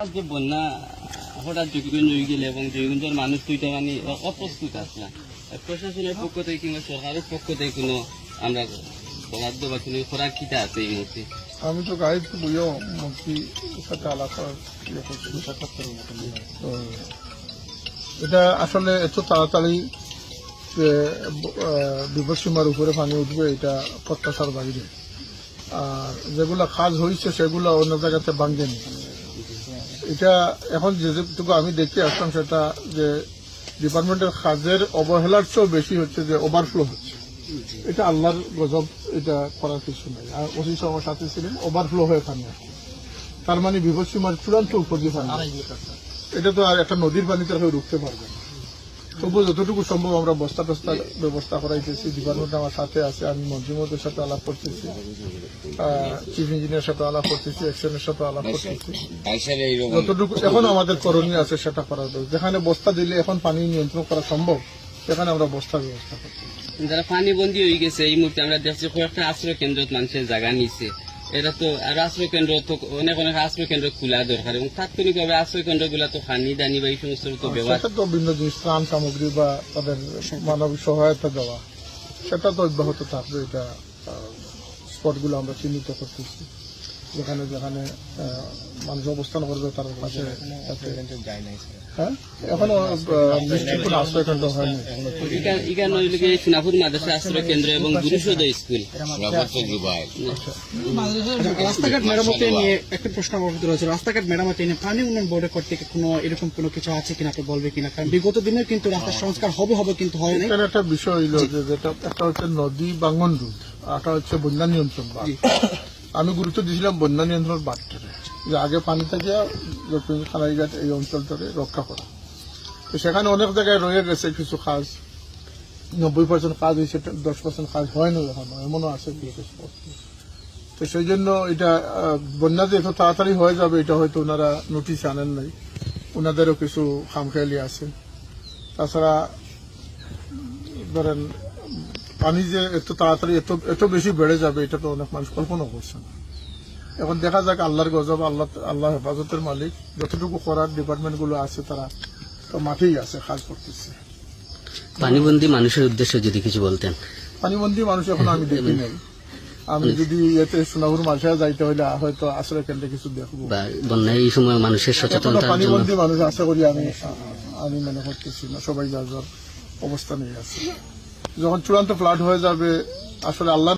যে বন্যা হঠাৎ জয়গঞ্জ হয়ে গেলে এবং জয়গঞ্জের মানুষ দুইটা মানে অপ্রস্তুত আসলাম প্রশাসনের পক্ষ থেকে কিংবা সরকারের পক্ষ থেকে কোনো আমরা বরাদ্দ বা কোনো খোরাক আছে এই মুহূর্তে? আমি তো গাইড বইও মন্ত্রী সাথে আলাপ করার ইয়ে এটা আসলে এত তাড়াতাড়ি যে আহ, বিপদসীমার উপরে পানি উঠবে এটা প্রত্যাশার বাইরে। আর যেগুলা কাজ হয়েছে সেগুলো অন্য জায়গাতে ভাঙ্গেনি এটা এখন যেটুকু আমি দেখতে আসলাম সেটা যে ডিপার্টমেন্টের কাজের অবহেলার চেয়েও বেশি হচ্ছে যে ওভারফ্লো হচ্ছে। এটা আল্লাহর গজব এটা করার কিছু নাই। আর ওসি সহ সাথে ছিলেন ওভারফ্লো হয়ে পানি তার মানে বিপদসীমার চূড়ান্ত উপর দিয়ে পানি আসছে। এটা তো আর একটা নদীর পানিতে হয়ে রুখতে পারবে না। তবু যতটুকু সম্ভব আমরা বস্তা টস্তা ব্যবস্থা করাইতেছি ডিপার্টমেন্ট আমার সাথে আছে আমি মন্ত্রীমদের সাথে আলাপ করতেছি চিফ ইঞ্জিনিয়ার সাথে আলাপ করতেছি এক্সনের সাথে আলাপ করতেছি। যতটুকু এখন আমাদের করণীয় আছে সেটা করার দরকার। যেখানে বস্তা দিলে এখন পানি নিয়ন্ত্রণ করা সম্ভব সেখানে আমরা বস্তার ব্যবস্থা করছি যারা পানি বন্দী হয়ে গেছে এই মুহূর্তে আমরা দেখছি কয়েকটা আশ্রয় কেন্দ্র মানুষের জায়গা নিছে এটা তো আর আশ্রয় কেন্দ্র তো অনেক অনেক আশ্রয় কেন্দ্র খোলা দরকার এবং তাৎক্ষণিকভাবে আশ্রয় কেন্দ্রগুলা তো হানি দানি বা এই সমস্ত তো ব্যবহার তো ভিন্ন জিনিস ত্রাণ সামগ্রী বা তাদের মানবিক সহায়তা দেওয়া। সেটা তো অব্যাহত থাকবে এটা স্পটগুলো আমরা চিহ্নিত করতেছি। যেখানে যেখানে মানুষ অবস্থান করবে তার পাশে হ্যাঁ? এখনও নিশ্চিত কোনো হয়নি। সোনাপুর মাদ্রাসা আশ্রয় কেন্দ্র এবং গুরুসদ স্কুল। রাস্তাঘাট মেরামতে নিয়ে একটা প্রশ্ন আমার ভিতরে রয়েছে। রাস্তাঘাট মেরামতে নিয়ে পানি উন্নয়ন বোর্ডের কর্তৃক কোনো এরকম কোনো কিছু আছে কিনা আপনি বলবে কিনা? কারণ বিগত দিনে কিন্তু রাস্তার সংস্কার হবে হবে কিন্তু হয় নাই। এখানে একটা বিষয় হইল যে যেটা একটা হচ্ছে নদী বাঙ্গন রুট আর একটা হচ্ছে বন্যা নিয়ন্ত্রণ আমি গুরুত্ব দিয়েছিলাম বন্যা নিয়ন্ত্রণ বাঁধটারে যে আগে পানি থেকে খানাইঘাট এই অঞ্চলটারে রক্ষা করা। তো সেখানে অনেক জায়গায় রয়ে গেছে কিছু কাজ। নব্বই পার্সেন্ট কাজ হয়েছে, দশ পার্সেন্ট কাজ হয়নি এখনও, এমনও আছে তো সেই জন্য এটা বন্যাতে এত তাড়াতাড়ি হয়ে যাবে, এটা হয়তো ওনারা নোটিশ আনেন নাই। ওনাদেরও কিছু খামখেয়ালি আছে। তাছাড়া ধরেন পানি যে এত তাড়াতাড়ি এত এত বেশি বেড়ে যাবে এটা তো অনেক মানুষ কল্পনা করছে না। এখন দেখা যাক আল্লাহর গজব আল্লাহ আল্লাহ হেফাজতের মালিক যতটুকু করার ডিপার্টমেন্টগুলো আছে তারা তো মাঠেই আছে কাজ করতেছে। পানিবন্দী মানুষের উদ্দেশ্যে যদি কিছু বলতেন। পানিবন্দী মানুষ এখন আমি দেখি নাই। আমি যদি এতে সোনাপুর মাঝে যাইতে হইলে হয়তো আশ্রয় কেন্দ্রে কিছু দেখব। বন্যায় এই সময় মানুষের জন্য পানিবন্দী মানুষ আশা করি আমি আমি মনে করতেছি না সবাই যার যার অবস্থানেই আছে। যখন চূড়ান্ত ফ্লাড হয়ে যাবে আসলে আল্লাহ